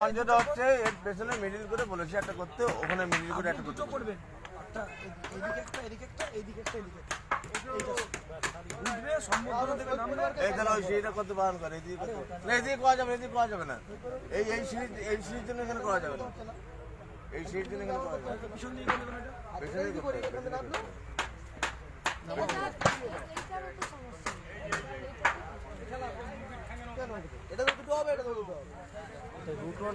যেটা হচ্ছে এর পেছনে মিডিল করে বলেছে একটা করতে ওখানে মিডিল করে একটা করতে। করবেন। এখানে ওই সিঁড়িটা করতে বারণ করে এদিকে না এদিকে করা যাবে এদিকে করা যাবে না। এই এই সিঁড়ি এই সিঁড়ির জন্য এখানে করা যাবে না। এই সিঁড়ির জন্য এখানে করা যাবে পিছন করতে হবে, পেছনেই করতে হবে। এইটারও তো সমস্যা এটা তো দুটো হবে এটা তো দুটো হবে দুটো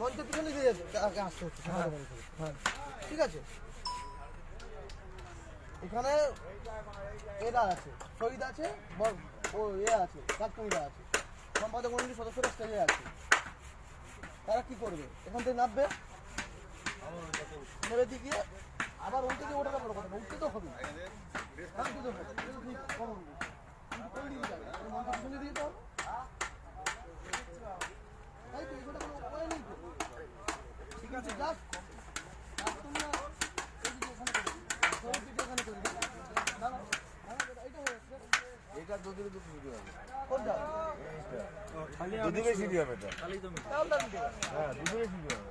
মঞ্চের পিছনে দিয়ে আগে আসতে হচ্ছে হ্যাঁ ঠিক আছে? এখানে এরা আছে শহীদ আছে ও এ আছে কাকমিরা আছে সম্পাদক মন্ডলীর সদস্যরা স্টেজে আছে। তারা কি করবে? এখান থেকে নামবে? নেমে গিয়ে আবার উল্টে দিয়ে ওঠাটা বড় কথা উঠতে তো হবে। হ্যাঁ, উঠতে তো হবে। তো কিন্তু কোন দিকে যাবে? মঞ্চের পিছনে দিয়ে যেতে হবে? তাই তো, এগুলো কোনো উপায় নেই তো। ঠিক আছে জাস্ট তোমরা এইদিকে এখানে করে দিও। সবাই দিকে এখানে করে দিও। দাঁড়াও, দাঁড়াও, এটা হয়ে যাচ্ছে। এটা দুদিকে সিঁড়ি হবে। এটা। দিও। হ্যাঁ দুদিকে সিঁড়ি হবে।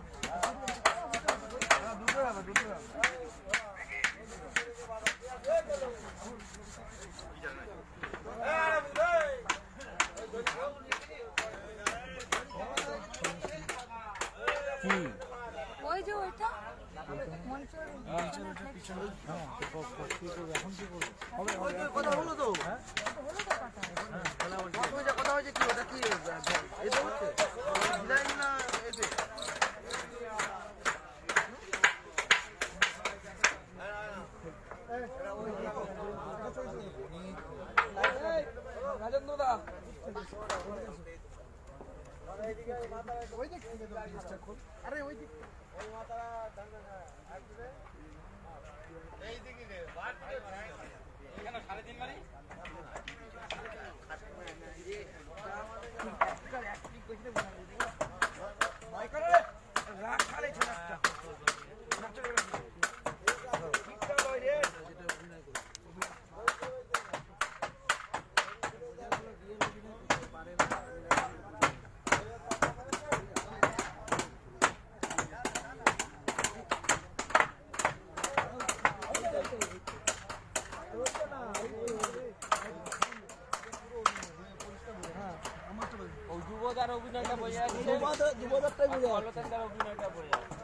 হ্যাঁ দুটো হবে দুটো হবে। ওই যে ওইটা কথা হলো তো কথা হয়েছে কি ওটা কি এটা হচ্ছে ডিজাইন না এতে রাজেন্দ্র দা ওই অভিনয়টা বোঝা যাচ্ছে। অভিনয়টা বোঝা যাচ্ছে।